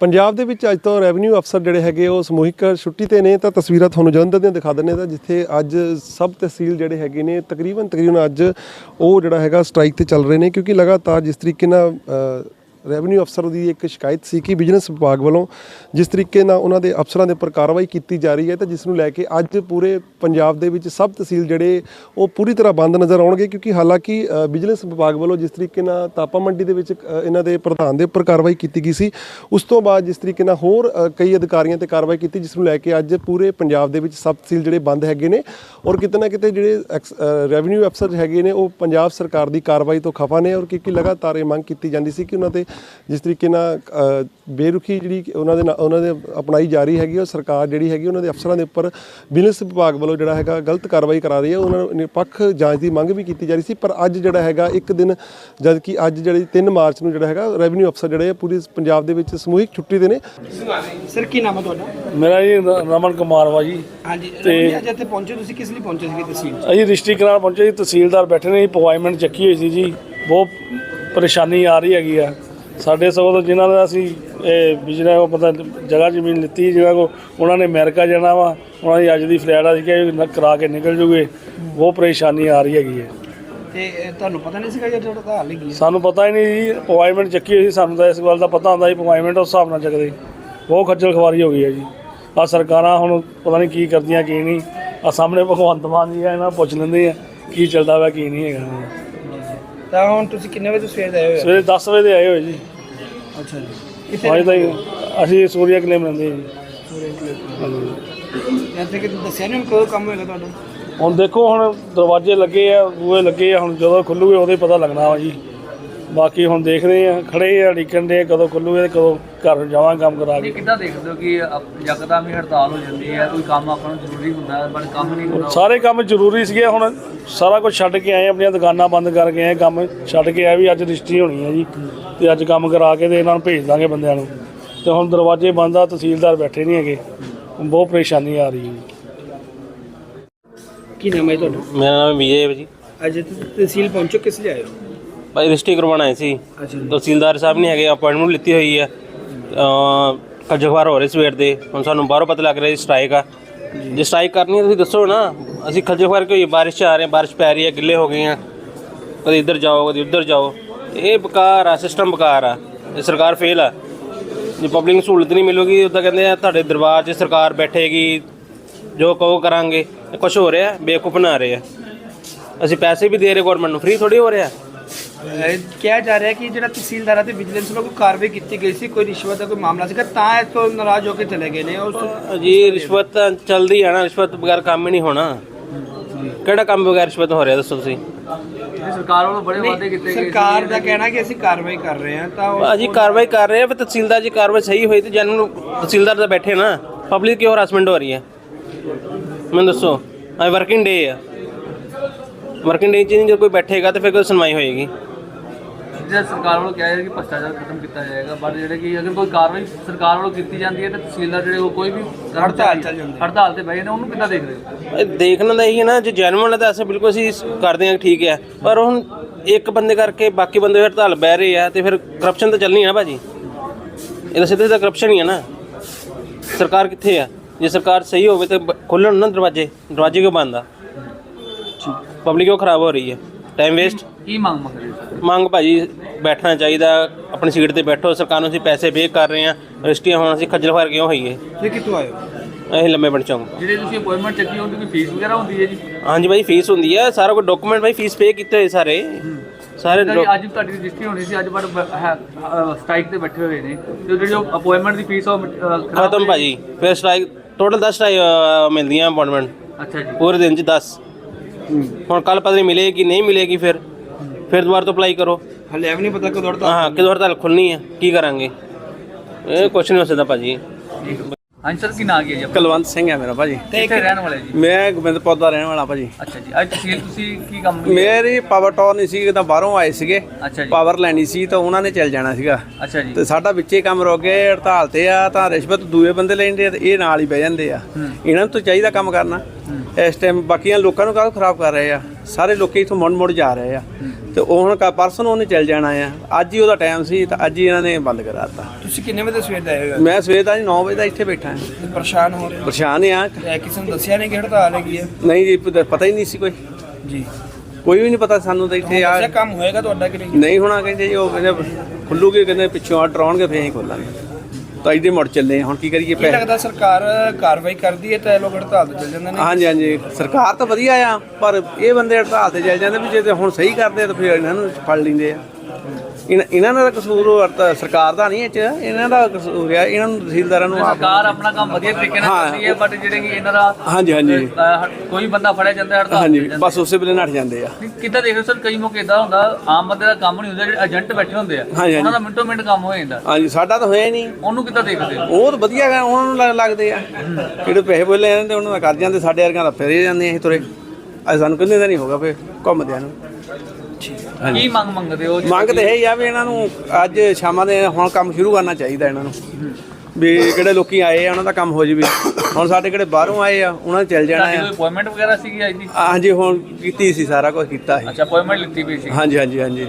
ਪੰਜਾਬ ਦੇ ਵਿੱਚ ਅੱਜ ਤੋਂ ਰੈਵਨਿਊ ਅਫਸਰ ਜਿਹੜੇ ਹੈਗੇ ਉਹ ਸਮੂਹਿਕ ਛੁੱਟੀ ਤੇ ਨੇ, ਤਾਂ ਤਸਵੀਰਾਂ ਤੁਹਾਨੂੰ ਜਲੰਧਰ ਦੀਆਂ ਦਿਖਾ ਦਿੰਨੇ ਤਾਂ ਜਿੱਥੇ ਅੱਜ ਸਬ ਤਹਿਸੀਲ ਜਿਹੜੇ ਹੈਗੇ ਨੇ, ਤਕਰੀਬਨ ਤਕਰੀਬਨ ਅੱਜ ਉਹ ਜਿਹੜਾ ਹੈਗਾ ਸਟ੍ਰਾਈਕ ਤੇ ਚੱਲ ਰਹੇ ਨੇ ਕਿਉਂਕਿ ਲਗਾਤਾਰ ਜਿਸ ਤਰੀਕੇ ਨਾਲ ਰੈਵਨਿਊ ਅਫਸਰ ਦੀ ਇੱਕ ਸ਼ਿਕਾਇਤ ਸੀ ਕਿ ਬਿਜ਼ਨਸ ਵਿਭਾਗ ਵੱਲੋਂ ਜਿਸ ਤਰੀਕੇ ਨਾਲ ਉਹਨਾਂ ਦੇ ਅਫਸਰਾਂ ਦੇ ਉੱਪਰ ਕਾਰਵਾਈ ਕੀਤੀ ਜਾ ਰਹੀ ਹੈ ਤਾਂ ਜਿਸ ਨੂੰ ਲੈ ਕੇ ਅੱਜ ਪੂਰੇ ਪੰਜਾਬ ਦੇ ਵਿੱਚ ਸਭ ਤਹਿਸੀਲ ਜਿਹੜੇ ਉਹ ਪੂਰੀ ਤਰ੍ਹਾਂ ਬੰਦ ਨਜ਼ਰ ਆਉਣਗੇ ਕਿਉਂਕਿ ਹਾਲਾਂਕਿ ਅ, ਬਿਜ਼ਨਸ ਵਿਭਾਗ ਵੱਲੋਂ ਜਿਸ ਤਰੀਕੇ ਨਾਲ ਤਾਪਾ ਮੰਡੀ ਦੇ ਵਿੱਚ ਇਹਨਾਂ ਦੇ ਪ੍ਰਧਾਨ ਦੇ ਉੱਪਰ ਕਾਰਵਾਈ ਕੀਤੀ ਗਈ ਸੀ ਉਸ ਤੋਂ ਬਾਅਦ ਜਿਸ ਤਰੀਕੇ ਨਾਲ ਹੋਰ ਕਈ ਅਧਿਕਾਰੀਆਂ ਤੇ ਕਾਰਵਾਈ ਕੀਤੀ ਜਿਸ ਨੂੰ ਲੈ ਕੇ ਅੱਜ ਪੂਰੇ ਪੰਜਾਬ ਦੇ ਵਿੱਚ ਸਬ ਤਹਿਸੀਲ ਜਿਹੜੇ ਬੰਦ ਹੈਗੇ ਨੇ ਔਰ ਕਿਤੇ ਨਾ ਕਿਤੇ ਜਿਹੜੇ ਰੈਵਨਿਊ ਅਫਸਰ ਹੈਗੇ ਨੇ ਉਹ ਪੰਜਾਬ ਸਰਕਾਰ ਦੀ ਕਾਰਵਾਈ ਤੋਂ ਖਫਾ ਨੇ ਔਰ ਕਿਉਂਕਿ ਲਗਾਤਾਰ ਇਹ ਮੰਗ ਕੀਤੀ ਜਾਂਦੀ ਸੀ ਕਿ ਉਹਨਾਂ ਤੇ ਜਿਸ ਤਰੀਕੇ ਨਾਲ ਬੇਰੁਖੀ ਜਿਹੜੀ ਉਹਨਾਂ ਦੇ ਉਹਨਾਂ ਦੇ ਅਪਣਾਈ ਜਾ ਰਹੀ ਹੈਗੀ ਉਹ ਸਰਕਾਰ ਜਿਹੜੀ ਹੈਗੀ ਉਹਨਾਂ ਦੇ ਅਫਸਰਾਂ ਦੇ ਉੱਪਰ ਬਿਜ਼ਨਸ ਵਿਭਾਗ ਵੱਲੋਂ ਜਿਹੜਾ ਹੈਗਾ ਗਲਤ ਕਾਰਵਾਈ ਕਰਾ ਰਹੀ ਹੈ ਉਹਨਾਂ ਨੂੰ ਨਿਰਪੱਖ ਜਾਂਚ ਦੀ ਮੰਗ ਵੀ ਕੀਤੀ ਜਾ ਰਹੀ ਸੀ ਪਰ ਅੱਜ ਜਿਹੜਾ ਹੈਗਾ ਇੱਕ ਦਿਨ ਜਦ ਕਿ ਅੱਜ ਜਿਹੜੀ 3 ਮਾਰਚ ਨੂੰ ਜਿਹੜਾ ਹੈਗਾ ਰੈਵਨਿਊ ਅਫਸਰ ਜਿਹੜੇ ਆ ਪੂਰੀ ਪੰਜਾਬ ਦੇ ਵਿੱਚ ਸਮੂਹਿਕ ਛੁੱਟੀ ਦੇ ਨੇ। ਸਰ ਕੀ ਨਾਮ ਹੈ ਤੁਹਾਡਾ? ਮੇਰਾ ਜੀ ਰਮਨ ਕੁਮਾਰ ਵਾ ਜੀ। ਹਾਂਜੀ ਰਮਨ ਅੱਜ ਇੱਥੇ ਪਹੁੰਚੇ ਤੁਸੀਂ ਕਿਸ ਲਈ ਪਹੁੰਚੇ ਸੀਗੇ ਤਹਿਸੀਲ? ਅਸੀਂ ਡਿਸਟ੍ਰਿਕਟ ਨਾਲ ਪਹੁੰਚੇ ਜੀ ਤਹਿਸੀਲਦਾਰ ਬੈਠੇ ਨੇ ਜੀ ਅਪਾਇੰਟਮੈਂਟ ਚੱਕੀ ਹੋਈ ਸੀ ਜੀ ਬਹੁਤ ਪਰੇਸ਼ਾਨੀ ਆ ਰਹੀ ਹੈਗੀ ਆ। ਸਾਡੇ ਸਗੋਂ ਤੋਂ ਜਿਨ੍ਹਾਂ ਦਾ ਅਸੀਂ ਇਹ ਬਿਜਨਸ ਉਹ ਪਤਾ ਜਗ੍ਹਾ ਜ਼ਮੀਨ ਲਿੱਤੀ ਜਿਹਨਾਂ ਕੋ ਉਹਨਾਂ ਨੇ ਅਮਰੀਕਾ ਜਾਣਾ ਵਾ ਉਹਨਾਂ ਦੀ ਅੱਜ ਦੀ ਫਲੈਟ ਆ ਕਿ ਨ- ਕਰਾ ਕੇ ਨਿਕਲ ਜੂਗੇ। ਬਹੁਤ ਪਰੇਸ਼ਾਨੀ ਆ ਰਹੀ ਹੈਗੀ ਹੈ। ਤੇ ਤੁਹਾਨੂੰ ਪਤਾ ਨਹੀਂ ਸੀਗਾ ਜੇ ਤੁਹਾਡਾ ਹਾਲ ਹੀ? ਸਾਨੂੰ ਪਤਾ ਹੀ ਨਹੀਂ ਜੀ ਅਪਾਇੰਟਮੈਂਟ ਚੱਕੀ ਹੋਈ ਸੀ ਸਾਨੂੰ ਤਾਂ ਇਸ ਗੱਲ ਦਾ ਪਤਾ ਹੁੰਦਾ ਸੀ ਅਪਾਇੰਟਮੈਂਟ ਉਸ ਹਿਸਾਬ ਨਾਲ ਚੱਕਦੇ। ਬਹੁਤ ਖੱਜਲ ਖਵਾਰੀ ਹੋ ਗਈ ਹੈ ਜੀ। ਆ ਸਰਕਾਰਾਂ ਹੁਣ ਪਤਾ ਨਹੀਂ ਕੀ ਕਰਦੀਆਂ ਕੀ ਨਹੀਂ। ਆ ਸਾਹਮਣੇ ਭਗਵੰਤ ਮਾਨ ਜੀ ਆ ਇਹਨਾਂ ਪੁੱਛ ਲੈਂਦੇ ਆ ਕੀ ਚੱਲਦਾ ਵਾ ਕੀ ਨਹੀਂ ਹੈਗਾ। ਤਾਂ ਹੁਣ ਤੁਸੀਂ ਕਿੰਨੇ ਵਜੇ ਤੋਂ ਸਵੇਰ ਦੇ ਆਏ ਹੋਏ ਸਵੇਰੇ 10 ਵਜੇ ਦੇ ਆਏ ਹੋਏ ਜੀ। ਹੋ ਅੱਛਾ ਜੀ। ਕਿੱਥੇ ਅੱਜ ਤਾਈਂ ਅਸੀਂ ਸੂਰਿਆ ਕਲੇਮ ਰਹਿੰਦੇ ਜੀ। ਇੱਥੇ ਕਿ ਦੱਸਿਆ ਨਹੀਂ ਕਦੋਂ ਕੰਮ ਹੋਏਗਾ ਤੁਹਾਡਾ? ਹੁਣ ਦੇਖੋ ਹੁਣ ਦਰਵਾਜ਼ੇ ਲੱਗੇ ਆ ਬੂਹੇ ਲੱਗੇ ਆ ਹੁਣ ਜਦੋਂ ਖੁੱਲੂਗੇ ਉਹਦੇ ਪਤਾ ਲੱਗਣਾ ਵਾ ਜੀ। ਬਾਕੀ ਹੁਣ ਦੇਖਦੇ ਆ ਖੜੇ ਆ ਢੀਕਣ ਦੇ ਕਦੋਂ ਖੁੱਲੂਗੇ ਤੇ ਕਦੋਂ ਘਰ ਜਾਵਾਂਗੇ ਕੰਮ ਕਰਾ ਕੇ। ਇਹ ਕਿੱਦਾਂ ਦੇਖਦੇ ਹੋ ਕਿ ਅਪ- ਯਕਦਮ ਹੀ ਹੜਤਾਲ ਹੋ ਜਾਂਦੀ ਹੈ ਕੋਈ ਕੰਮ ਆਪਾਂ ਨੂੰ ਜ਼ਰੂਰੀ ਹੁੰਦਾ ਹੈ ਬਟ ਕੰਮ ਨਹੀਂ ਹੁੰਦਾ। ਸਾਰੇ ਕੰਮ ਜ਼ਰੂਰੀ ਸੀਗੇ ਹੁਣ ਸਾਰਾ ਕੁਝ ਛੱਡ ਕੇ ਆਏ ਆਪਣੀਆਂ ਦੁਕਾਨਾਂ ਬੰਦ ਕਰਕੇ ਆਏ ਕੰਮ ਛੱਡ ਕੇ ਆਏ ਵੀ ਅੱਜ ਰਜਿਸਟਰੀ ਹੋਣੀ ਹੈ ਜੀ ਤੇ ਅੱਜ ਕੰਮ ਕਰਾ ਕੇ ਤੇ ਇਹਨਾਂ ਨੂੰ ਭੇਜ ਦਾਂਗੇ ਬੰਦਿਆਂ ਨੂੰ। ਤੇ ਹੁਣ ਦਰਵਾਜ਼ੇ ਬੰਦ ਆ ਤਹਿਸੀਲਦਾਰ ਬੈਠੇ ਨਹੀਂ ਹੈਗੇ ਬਹੁਤ ਪਰੇਸ਼ਾਨੀ ਆ ਰਹੀ ਹੈ ਜੀ। ਕੀ ਨਾਮ ਹੈ ਤੁਹਾਡਾ? ਮੇਰਾ ਨਾਮ ਵਿਜੇ ਹੈ ਜੀ। ਅੱਜ ਤਹਿਸੀਲ ਪਹੁੰਚੋ ਕਿਸ ਲਈ ਆਏ ਹੋ? ਭਾਈ ਰਜਿਸਟਰੀ ਕਰਵਾਉਣ ਸੀ। ਤਹਿਸੀਲਦਾਰ ਸਾਹਿਬ ਨਹੀਂ ਹੈਗੇ ਅਪਾਇੰਟਮੈਂਟ ਲਿੱਤੀ ਹੋਈ ਹੈ ਖਜਖਵਾਰ ਹੋ ਰਹੇ ਸਵੇਰ ਦੇ। ਹੁਣ ਸਾਨੂੰ ਬਾਹਰੋਂ ਪਤਾ ਲੱਗ ਰਿਹਾ ਜੀ ਸਟ੍ਰਾਈਕ ਆ। ਜੇ। ਸਟ੍ਰਾਈਕ ਕਰਨੀ ਹੈ ਤੁਸੀਂ ਦੱਸੋ ਨਾ। ਅਸੀਂ ਖਜਖਵਾਰ ਕੋਈ ਬਾਰਿਸ਼ 'ਚ ਆ ਰਹੇ ਹਾਂ ਬਾਰਿਸ਼ ਪੈ ਰਹੀ ਹੈ ਗਿੱਲੇ ਹੋ ਗਏ ਆ। ਕਦੇ ਇੱਧਰ ਜਾਓ ਕਦੇ ਉੱਧਰ ਜਾਓ। ਇਹ ਬਕਾਰ ਆ ਸਿਸਟਮ ਬਕਾਰ ਆ। ਇਹ ਸਰਕਾਰ ਫੇਲ ਆ। ਜੇ ਪਬਲਿਕ ਨੂੰ ਸਹੂਲਤ ਨਹੀਂ ਮਿਲੂਗੀ ਉਦਾਂ ਕਹਿੰਦੇ ਆ ਤੁਹਾਡੇ ਦਰਬਾਰ 'ਚ ਸਰਕਾਰ ਬੈਠੇਗੀ। ਜੋ ਕਹੋ ਕਰਾਂਗੇ। ਕੁਝ ਹੋ ਰਿਹਾ ਬੇਵਕੂਫ ਬਣਾ ਰਹੇ ਆ। ਅਸੀਂ ਪੈਸੇ ਵੀ ਦੇ ਰਹੇ ਗਵਰਨਮੈਂਟ ਨੂੰ। ਫ੍ਰੀ ਥੋੜੀ ਹੋ ਰਿਹਾ। ਕਿਹਾ ਜਾ ਰਿਹਾ ਕਿ ਜਿਹੜਾ ਤਹਿਸੀਲਦਾਰਾਂ ਤੇ ਵਿਜੀਲੈਂਸ ਵੱਲੋਂ ਕੋਈ ਕਾਰਵਾਈ ਕੀਤੀ ਗਈ ਸੀ ਕੋਈ ਰਿਸ਼ਵਤ ਦਾ ਕੋਈ ਮਾਮਲਾ ਸੀਗਾ ਤਾਂ ਇਸ ਤੋਂ ਨਾਰਾਜ਼ ਹੋ ਕੇ ਚਲੇ ਗਏ ਨੇ। ਉਸ ਜੀ ਰਿਸ਼ਵਤ ਤਾਂ ਚੱਲਦੀ ਆ ਨਾ ਰਿਸ਼ਵਤ ਬਗੈਰ ਕੰਮ ਹੀ ਨਹੀਂ ਹੋਣਾ। ਕਿਹੜਾ ਕੰਮ ਬਗੈਰ ਰਿਸ਼ਵਤ ਹੋ ਰਿਹਾ ਦੱਸੋ ਤੁਸੀਂ? ਸਰਕਾਰ ਵੱਲੋਂ ਬੜੇ ਵਾਅਦੇ ਕੀਤੇ ਗਏ ਸੀ ਸਰਕਾਰ ਦਾ ਕਹਿਣਾ ਕਿ ਅਸੀਂ ਕਾਰਵਾਈ ਕਰ ਰਹੇ ਹਾਂ ਤਾਂ ਉਹ- ਭਾਜੀ ਕਾਰਵਾਈ ਕਰ ਰਹੇ ਆ ਪਰ ਤਹਿਸੀਲਦਾਰ ਜੀ ਕਾਰਵਾਈ ਸਹੀ ਹੋਈ ਤੇ ਜਨ ਨੂੰ ਤਹਿਸੀਲਦਾਰ ਤਾਂ ਬੈਠੇ ਨਾ ਪਬਲਿਕ ਕਿਉਂ ਹਰਾਸਮੈਂਟ ਹੋ ਰਹੀ ਹੈ? ਮੈਨੂੰ ਦੱਸੋ ਅੱਜ ਵਰਕਿੰਗ ਡੇ ਆ। ਵਰਕਿੰਗ ਡੇ 'ਚ ਨਹੀਂ ਜੇ ਕੋਈ ਬੈਠੇਗਾ ਤਾਂ ਫਿਰ ਕੋਈ ਸੁਣਵਾਈ ਹੋਏਗੀ। ਜੇ ਸਰਕਾਰ ਵੱਲੋਂ ਕਿਹਾ ਜਾ ਕਿ ਭ੍ਰਸ਼ਟਾਚਾਰ ਖਤਮ ਕੀਤਾ ਜਾਏਗਾ ਬਟ ਜਿਹੜੇ ਕਿ ਅਗਰ ਕੋਈ ਕਾਰਵਾਈ ਸਰਕਾਰ ਵੱਲੋਂ ਕੀਤੀ ਜਾਂਦੀ ਹੈ ਤਾਂ ਤਹਿਸੀਲਦਾਰ ਜਿਹੜੇ ਉਹ ਕੋਈ ਵੀ ਹੜਤਾਲ ਚੱਲ ਜਾਂਦੇ। ਹੜਤਾਲ ਤੇ ਬਹਿ ਜਾਂਦੇ ਉਹਨੂੰ ਕਿੱਦਾਂ ਦੇਖਦੇ ਹੋ? ਇਹ ਦੇਖਣ ਦਾ ਇਹੀ ਹੈ ਨਾ ਜੇ ਜੈਨੂਅਲ ਹੈ ਤਾਂ ਅਸੀਂ ਬਿਲਕੁਲ ਅਸੀਂ ਕਰਦੇ ਹਾਂ ਠੀਕ ਹੈ ਪਰ ਹੁਣ ਇੱਕ ਬੰਦੇ ਕਰਕੇ ਬਾਕੀ ਬੰਦੇ ਹੜਤਾਲ ਬਹਿ ਰਹੇ ਆ ਤੇ ਫਿਰ ਕਰਪਸ਼ਨ ਤਾਂ ਚੱਲਣੀ ਹੈ ਨਾ ਭਾਜੀ। ਇਹ ਤਾਂ ਸਿੱਧੇ ਤਾਂ ਕਰਪਸ਼ਨ ਹੀ ਹੈ ਨਾ। ਸਰਕਾਰ ਕਿੱਥੇ ਆ? ਜੇ ਸਰਕਾਰ ਸਹੀ ਹੋਵੇ ਤਾਂ ਖੋਲਣ ਨਾ ਦਰਵਾਜ਼ੇ ਦਰਵਾਜ਼ੇ ਕਿਉਂ ਬੰਦ ਆ? ਪਬਲਿਕ ਕਿਉਂ ਖਰਾਬ ਹੋ ਰਹੀ ਹੈ? ਟਾਈਮ ਵੇਸਟ ਕੀ ਮੰਗ ਮੰਗ ਰਹੇ ਹੋ ਮੰਗ ਭਾਜੀ ਬੈਠਣਾ ਚਾਹੀਦਾ ਆਪਣੀ ਸੀਟ ਤੇ ਬੈਠੋ ਸਰਕਾਰ ਨੂੰ ਅਸੀਂ ਪੈਸੇ ਪੇ ਕਰ ਰਹੇ ਹਾਂ। ਰਜਿਸਟਰੀਆਂ ਹੁਣ ਅਸੀਂ ਖੱਜਲ ਖੁਆਰ ਕਿਉਂ ਹੋਈਏ? ਇਹ ਕਿੱਥੋਂ ਆਏ ਹੋ? ਅਸੀਂ ਲੰਮੇ ਬਣ ਚਾਂਗੇ ਜਿਹੜੇ ਤੁਸੀਂ ਅਪਾਇੰਟਮੈਂਟ ਚੱਕੀ ਉਹਦੀ ਕੋਈ ਫੀਸ ਵਗੈਰਾ ਹੁੰਦੀ ਹੈ ਜੀ? ਹਾਂਜੀ ਭਾਈ ਫੀਸ ਹੁੰਦੀ ਹੈ ਸਾਰਾ ਕੁਝ ਡਾਕੂਮੈਂਟ ਭਾਈ ਫੀਸ ਪੇ ਕੀਤੇ ਹੋਏ ਸਾਰੇ। ਸਾਰੇ ਜਿੱਦਾਂ ਕਿ ਅੱਜ ਤੁਹਾਡੀ ਰਜਿਸਟਰੀ ਹੋਣੀ ਸੀ ਅੱਜ ਬਟ ਸਟ੍ਰਾਈਕ ਤੇ ਬੈਠੇ ਹੋਏ ਨੇ। ਤੇ ਜਿਹੜੀ ਅਪਾਇੰਟਮੈਂਟ ਦੀ ਫੀਸ ਉਹ ਅਹ, ਖਰਾਬ ਖਤਮ ਭਾਜੀ। ਫਿਰ ਸਟ੍ਰਾਈਕ ਟੋਟਲ 10 ਸਟ੍ਰਾਈਕ ਮਿਲਦੀਆਂ ਅਪਾਇੰਟਮੈਂਟ ਅੱਛਾ ਜੀ। ਪੂਰੇ ਦਿਨ ਚ 10 ਹੁਣ ਕੱਲ ਪਤਾ ਨਹੀਂ ਮਿਲੇਗੀ ਨਹੀਂ ਮਿਲੇਗੀ ਫਿਰ। ਫਿਰ ਦੁਬਾਰਾ ਤੋਂ ਅਪਲਾਈ ਕਰੋ। ਹਲੇ ਵੀ ਨਹੀਂ ਪਤਾ ਕਦੋਂ ਹੜਤਾਲ ਹਾਂ ਕਿਦੋਂ ਹੜਤਾਲ ਖੁੱਲਣੀ ਹੈ ਕੀ ਕਰਾਂਗੇ? ਇਹ ਕੁਛ ਨਹੀਂ ਹੋ ਸਕਦਾ ਭਾਜੀ। ਹਾਂਜੀ ਸਰ ਕੀ ਨਾਂ ਕੀ ਹੈ ਜੀ ਆਪਣਾ? ਕੁਲਵੰਤ ਸਿੰਘ ਹੈ ਮੇਰਾ ਭਾਜੀ। ਕਿੱਥੇ ਰਹਿਣ ਵਾਲੇ ਜੀ? ਮੈਂ ਗੋਬਿੰਦਪੁਰ ਦਾ ਰਹਿਣ ਵਾਲਾ ਭਾਜੀ। ਅੱਛਾ ਜੀ ਅੱਜ ਤਹਿਸੀਲ ਤੁਸੀਂ ਕੀ ਕੰਮ ਮੇਰੀ ਪਾਵਰ ਟੌਰ ਨਹੀਂ ਸੀ ਤਾਂ ਬਾਹਰੋਂ ਆਏ ਸੀਗੇ। ਅੱਛਾ ਜੀ। ਪਾਵਰ ਲੈਣੀ ਸੀ ਤਾਂ ਉਹਨਾਂ ਨੇ ਚੱਲ ਜਾਣਾ ਸੀਗਾ। ਅੱਛਾ ਜੀ। ਤੇ ਸਾਡਾ ਵਿੱਚੇ ਕੰਮ ਰੁਕ ਗਏ ਹੜਤਾਲ ਤੇ ਆ ਤਾਂ ਰਿਸ਼ਵਤ ਦੂਏ ਬੰਦੇ ਲੈਂਦੇ ਆ ਤੇ ਇਹ ਨਾਲ ਹੀ ਬਹਿ ਜਾਂਦੇ ਆ। ਇਹਨਾਂ ਨੂੰ ਤਾਂ ਚਾਹੀਦਾ ਕੰਮ ਕਰਨਾ। ਇਸ ਟਾਈਮ ਬਾਕੀਆਂ ਲੋਕਾਂ ਨੂੰ ਕਾਹਦੋਂ ਖਰਾਬ ਕਰ ਰਹੇ ਆ? ਸਾਰੇ ਲੋਕੀ ਇਥੋਂ ਮੁੜ ਮੁੜ ਜਾ ਰਹੇ ਆ। ਤੇ ਉਹ ਹੁਣ ਕਾ ਪਰਸੋਂ ਨੂੰ ਉਹਨੇ ਚੱਲ ਜਾਣਾ ਆ। ਅੱਜ ਹੀ ਉਹਦਾ ਟਾਈਮ ਸੀ ਤਾਂ ਅੱਜ ਹੀ ਇਹਨਾਂ ਨੇ ਬੰਦ ਕਰਾਤਾ ਤੁਸੀਂ ਕਿੰਨੇ ਵਜੇ ਸਵੇਰ ਦਾ ਆਏ ਹੋ? ਮੈਂ ਸਵੇਰ ਦਾ 9 ਵਜੇ ਦਾ ਇੱਥੇ ਬੈਠਾ ਹਾਂ। ਪਰੇਸ਼ਾਨ ਹੋ ਰਹੇ ਪਰੇਸ਼ਾਨ ਆ। ਕਿਸੇ ਨੂੰ ਦੱਸਿਆ ਨਹੀਂ ਕਿ ਹੜਤਾਲ ਹੈਗੀ ਹੈ ਨਹੀਂ ਜੀ ਪਤਾ ਹੀ ਨਹੀਂ ਸੀ ਕੋਈ। ਜੀ। ਕੋਈ ਵੀ ਨਹੀਂ ਪਤਾ ਸਾਨੂੰ ਤਾਂ ਇੱਥੇ ਆ। ਕੰਮ ਹੋਏਗਾ ਤੁਹਾਡਾ ਕਿ ਨਹੀਂ? ਨਹੀਂ ਹੋਣਾ ਕਹਿੰਦੇ ਜੀ ਉਹ ਕਹਿੰਦੇ ਖੁੱਲੂਗੇ ਕਹਿੰਦੇ ਪਿੱਛੋਂ ਆਰਡਰ ਆਉਣਗੇ ਫੇਰ ਹੀ ਖੋਲਾਂਗੇ। ਤਾਂ ਇਹਦੇ ਮੁੜ ਚੱਲੇ ਹੁਣ ਕੀ ਕਰੀਏ ਕੀ ਪੈਸੇ ਲੱਗਦਾ ਸਰਕਾਰ ਕਾਰਵਾਈ ਕਰਦੀ ਹੈ ਤਾਂ ਇਹ ਲੋਕ ਹੜਤਾਲ ਤੇ ਚੱਲ ਜਾਂਦੇ ਨੇ? ਹਾਂਜੀ ਹਾਂਜੀ। ਸਰਕਾਰ ਤਾਂ ਵਧੀਆ ਆ ਪਰ ਇਹ ਬੰਦੇ ਹੜਤਾਲ ਤੇ ਚੱਲ ਜਾਂਦੇ ਵੀ ਜੇ ਤੇ ਹੁਣ ਸਹੀ ਕਰਦੇ ਆ ਤਾਂ ਫਿਰ ਇਹਨਾਂ ਨੂੰ ਫੜ ਲੈਂਦੇ ਆ। ਇਹਨਾਂ ਇਹਨਾਂ ਦਾ ਕਸੂਰ ਉਹ ਅਰਥ- ਸਰਕਾਰ ਦਾ ਨਹੀਂ ਇਹ ਚ ਇਹਨਾਂ ਦਾ ਕਸੂਰ ਆ ਇਹਨਾਂ ਨੂੰ ਤਹਿਸੀਲਦਾਰਾਂ ਨੂੰ ਆਪ ਸਰਕਾਰ ਆਪਣਾ ਕੰਮ ਵਧੀਆ ਤਰੀਕੇ ਨਾਲ ਹਾਂ। ਕਰਦੀ ਹੈ ਬਟ ਜਿਹੜੇ ਕਿ ਇਹਨਾਂ ਦਾ ਹਾਂਜੀ ਹਾਂਜੀ। ਅਹ, ਕੋਈ ਬੰਦਾ ਫੜਿਆ ਜਾਂਦਾ ਹੜਤਾਲ ਹਾਂਜੀ। ਬਸ ਉਸੇ ਵੇਲੇ ਨੱਠ ਜਾਂਦੇ ਆ। ਕਿੱਦਾਂ ਦੇਖੋ ਸਰ ਕਈ ਮੌਕੇ ਇਦਾਂ ਹੁੰਦਾ ਆਮ ਬੰਦੇ ਦਾ ਕੰਮ ਨਹੀਂ ਹੁੰਦਾ ਜਿਹੜੇ ਏਜੰਟ ਬੈਠੇ ਹੁੰਦੇ ਆ ਹਾਂਜੀ, ਹਾਂਜੀ। ਉਹਨਾਂ ਦਾ ਮਿੰਟੋ ਮਿੰਟ ਕੰਮ ਹੋ ਜਾਂਦਾ। ਹਾਂਜੀ ਸਾਡਾ ਤਾਂ ਹੋਇਆ ਹੀ ਨਹੀਂ। ਉਹਨੂੰ ਕਿੱਦਾਂ ਦੇਖਦੇ ਹੋ? ਉਹ ਤਾਂ ਵਧੀਆ ਗਾ ਉਹਨਾਂ ਨੂੰ ਲੱਗ- ਲੱਗਦੇ ਆ। ਜਿਹੜੇ ਪੈਸੇ ਬੋਲੇ ਜਾਂਦੇ ਉਹਨਾਂ ਦਾ ਕਰ ਜਾਂਦੇ ਸਾਡੇ ਵਰਗਿਆਂ ਦਾ ਫਿਰੇ ਜਾਂਦੇ ਅਸੀਂ ਤੁਰੇ। ਅੱਜ ਸਾਨੂੰ ਕਿੰਨੇ ਦਾ ਨਹੀਂ ਹੋਗਾ ਫੇ ਘੁੰਮਦਿਆਂ ਨੂੰ। ਕੀ ਮੰਗ ਮੰਗਦੇ ਹੋ? ਮੰਗ ਤਾਂ ਇਹ ਹੀ ਆ ਵੀ ਇਹਨਾਂ ਨੂੰ ਅੱਜ ਸ਼ਾਮਾਂ ਦੇ ਹੁਣ ਕੰਮ ਸ਼ੁਰੂ ਕਰਨਾ ਚਾਹੀਦਾ ਇਹਨਾਂ ਨੂੰ। ਵੀ ਕਿਹੜੇ ਲੋਕੀ ਆਏ ਆ ਉਹਨਾਂ ਦਾ ਕੰਮ ਹੋ ਜਵੇ। ਹੁਣ ਸਾਡੇ ਕਿਹੜੇ ਬਾਹਰੋਂ ਆਏ ਆ ਉਹਨਾਂ ਨੇ ਚੱਲ ਜਾਣਾ ਤੁਹਾਡੀ ਕੋਈ ਆ ਅਪਾਇੰਟਮੈਂਟ ਵਗੈਰਾ ਸੀਗੀ ਅੱਜ ਦੀ? ਹਾਂਜੀ ਹੁਣ ਕੀਤੀ ਸੀ ਸਾਰਾ ਕੁਝ ਕੀਤਾ ਸੀ। ਅੱਛਾ ਅਪਾਇੰਟਮੈਂਟ ਲਿੱਤੀ ਪਈ ਸੀ। ਹਾਂਜੀ ਹਾਂਜੀ ਹਾਂਜੀ।